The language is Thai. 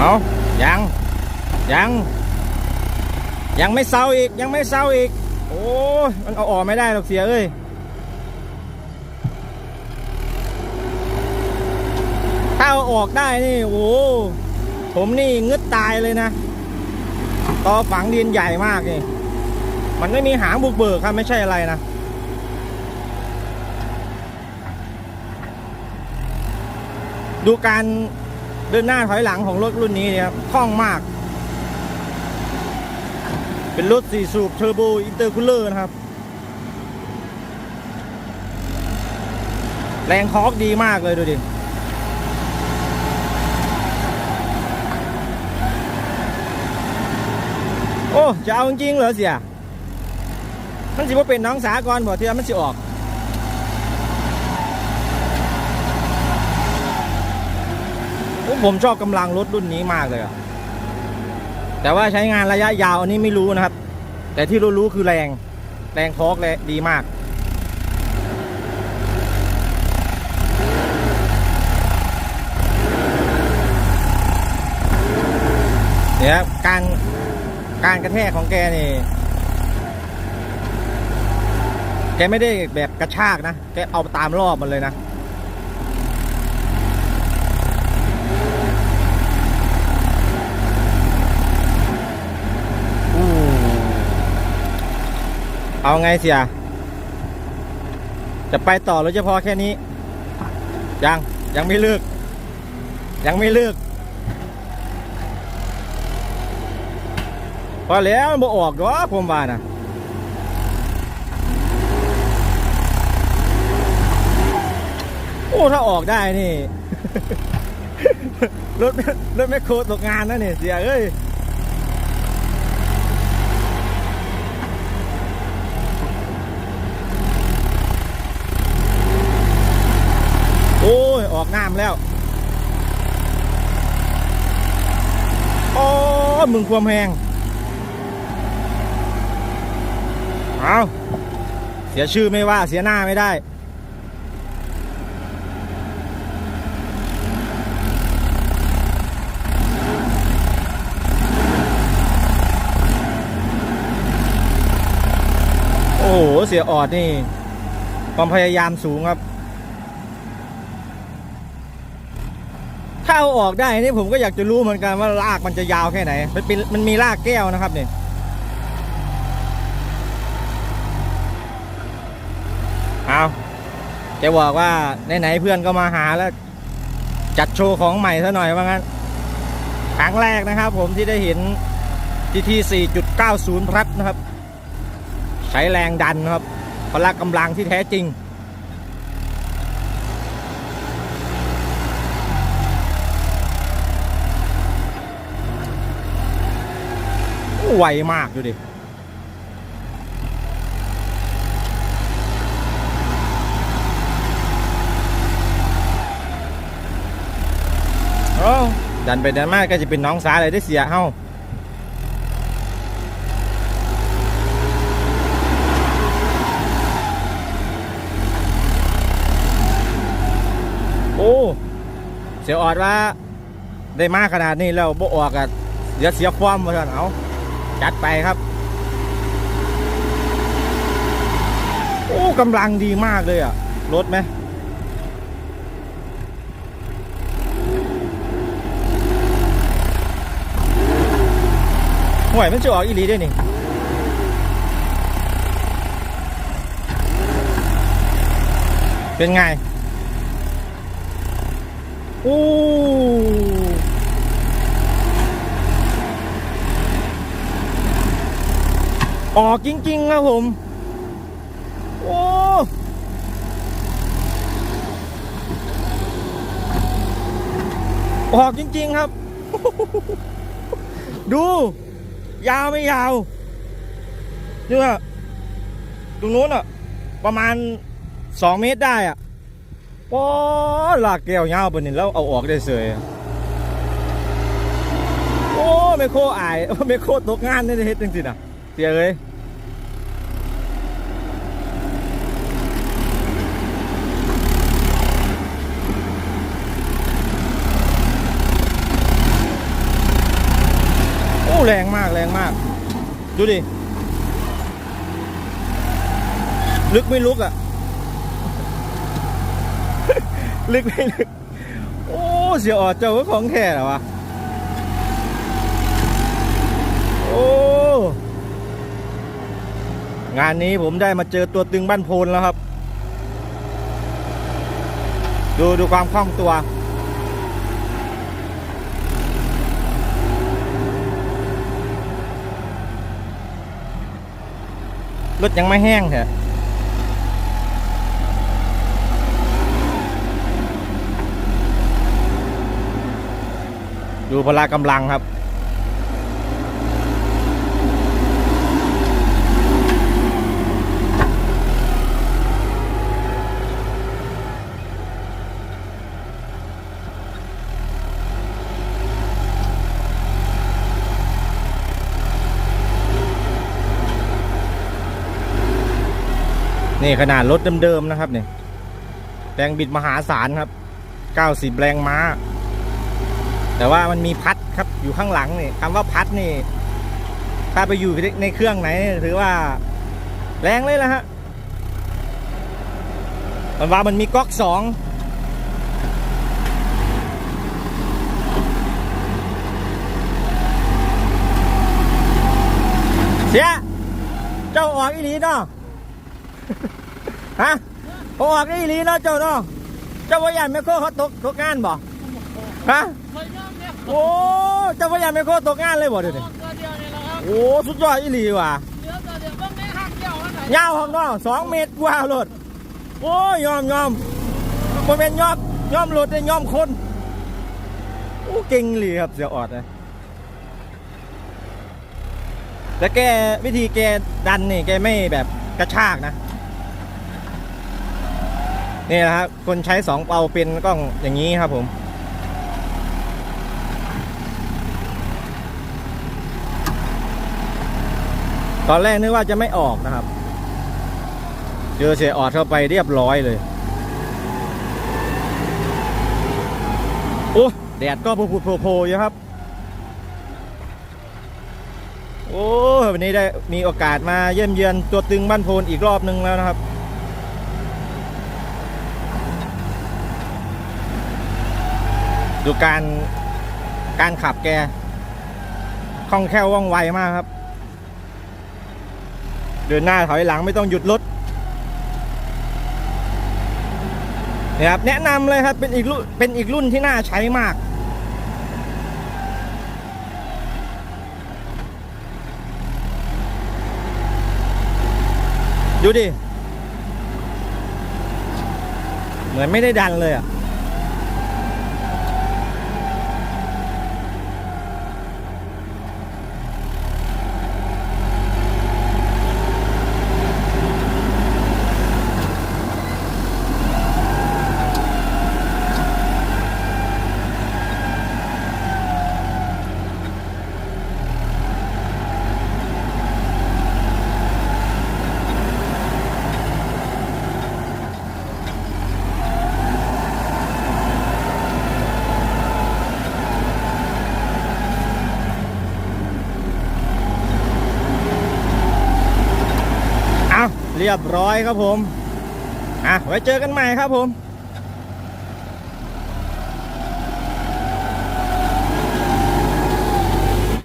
เอายัง ยัง ยังไม่เศร้าอีก ยังไม่เศร้าอีก โอ้มันเอาออกไม่ได้หรอกเสียเอ้ยถ้าเอาออกได้นี่ โอ้ผมนี่งึดตายเลยนะต่อฝังดินใหญ่มากนี่มันไม่มีหางบุกเบิกครับไม่ใช่อะไรนะดูการ เดินหน้าถอยหลังของรถรุ่นนี้เนี่ยครับคล่องมาก เป็นรถสี่สูบเทอร์โบอินเตอร์คูลเลอร์นะครับ แรงทอร์กดีมากเลยดูดิโอ้ จะเอาจริงๆเหรอเสีย มันสิว่าเป็นน้องสากรบอกที่มันสิออก โอ้ ผมชอบกำลังรถรุ่นนี้มากเลยอะแต่ว่าใช้งานระยะยาวอันนี้ไม่รู้นะครับ แต่ที่รู้ๆคือแรง แรงทอร์กแรงดีมากเนี่ยครับการการกระแทกของแกนี่ แกไม่ได้แบบกระชากนะ แกเอาตามรอบมันเลยนะ เอาไงเสีย จะไปต่อหรือจะพอแค่นี้ ยังยังไม่เลิก ยังไม่เลิกพอแล้วมันบ่ออกดอกผมว่านะโอ้ ถ้าออกได้นี่ รถรถแมคโครตกงานนะเนี่ยเสียเอ้ย โออกน้ำแล้ว โอ้มึงความแหงเอาเสียชื่อไม่ว่าเสียหน้าไม่ได้ โอ้โห เสียออดนี่ความพยายามสูงครับ ถ้าเอาออกได้นี่ผมก็อยากจะรู้เหมือนกันว่าลากมันจะยาวแค่ไหน มันเป็นมันมีลากแก้วนะครับเนี่ยเอาจะบอกว่าไหนๆเพื่อนก็มาหาแล้ว จัดโชว์ของใหม่ซะหน่อยว่างั้นครั้งแรกนะครับผมที่ได้เห็น GT 4.90พลัดนะครับ ใช้แรงดันนะครับพละกำลังที่แท้จริง ไวมากดูดิโอ้ดันไปดันมากก็จะเป็นน้องสาเลยได้เสียเฮ้าโอ้ เสียออดว่า ได้มากขนาดนี้แล้วบ่ออกอะเดี๋ยวเสียความมาท่านเอา จัดไปครับ โอ้กำลังดีมากเลยอะ รถไหมห่วยมันจะออกอีหลีได้นี่เป็นไง โอ้ ออกจริงๆครับผม โอ้ออกจริง ๆ ครับ ดู ยาวไม่ยาวเนี่ยตรงนู้นอะ ประมาณสองเมตรได้อะโอ้ลากแก้วยาวไปนี่แล้วเอาออกได้เสยโอ้ไม่โคอายไม่โคตกงานนี่เฮ็ดจริงๆนะเสียเลย แรงมากแรงมาก ดูดิ ลึกไม่ลุกอะ่ะ ลึกไม่ลึก โอ้ เสียออดเจ้าของแท้หรอวะ โอ้ งานนี้ผมได้มาเจอตัวตึงบ้านโพนแล้วครับ ดูดูความคล่องตัว รถยังไม่แห้งเถอะดูพละกำลังครับ นี่ขนาดรถเดิมๆนะครับเนี่ยแรงบิดมหาศาลครับ90แรงม้า แต่ว่ามันมีพัดครับอยู่ข้างหลังนี่คำว่าพัดนี่ ถ้าไปอยู่ในเครื่องไหนถือว่า แรงเลยละฮะมันว่ามันมีก๊อกสองเสีย เจ้าออกอีหลีเนาะ ฮะออกอีหลีเนาะเจ้าเนาะเจ้าว่ายันไม่โคเขาตกตกงานบ่ฮะโอ้เจ้าว่ายันไม่โคตกงานเลยบ่เดี๋ยวนี้ตัวเดียวโอ้สุดยอดอีหลีว่ะเหลือตัวเดียวเพิ่งได้หักเดียวกันไหนยาวของน้องสองเมตรกว่าโลดโอ้ยอมยอมบ่เป็นยอมยอมโลดได้ยอมคนโอ้เก่งอีหลีครับเสียออดนะแล้วแกวิธีแกดันนี่แกไม่แบบกระชากนะ นี่นะครับคนใช้สองเปาเป็นกล้องอย่างนี้ครับผมตอนแรกนึกว่าจะไม่ออกนะครับ เจอเสียออดเข้าไปเรียบร้อยเลย โอ้แดดก็โผล่ๆโผล่อยู่ครับ โอ้วันนี้ได้มีโอกาสมาเยี่ยมเยือนตัวตึงบ้านโพนอีกรอบนึงแล้วนะครับ ดูการการขับแกคล่องแคล่วว่องไวมากครับ เดินหน้าถอยหลังไม่ต้องหยุดรถนี่ครับแนะนำเลยครับเป็นอีกรุ่นเป็นอีกรุ่นที่น่าใช้มากดูดิ เหมือนไม่ได้ดันเลยอะ เรียบร้อยครับผม อะ ไว้เจอกันใหม่ครับผม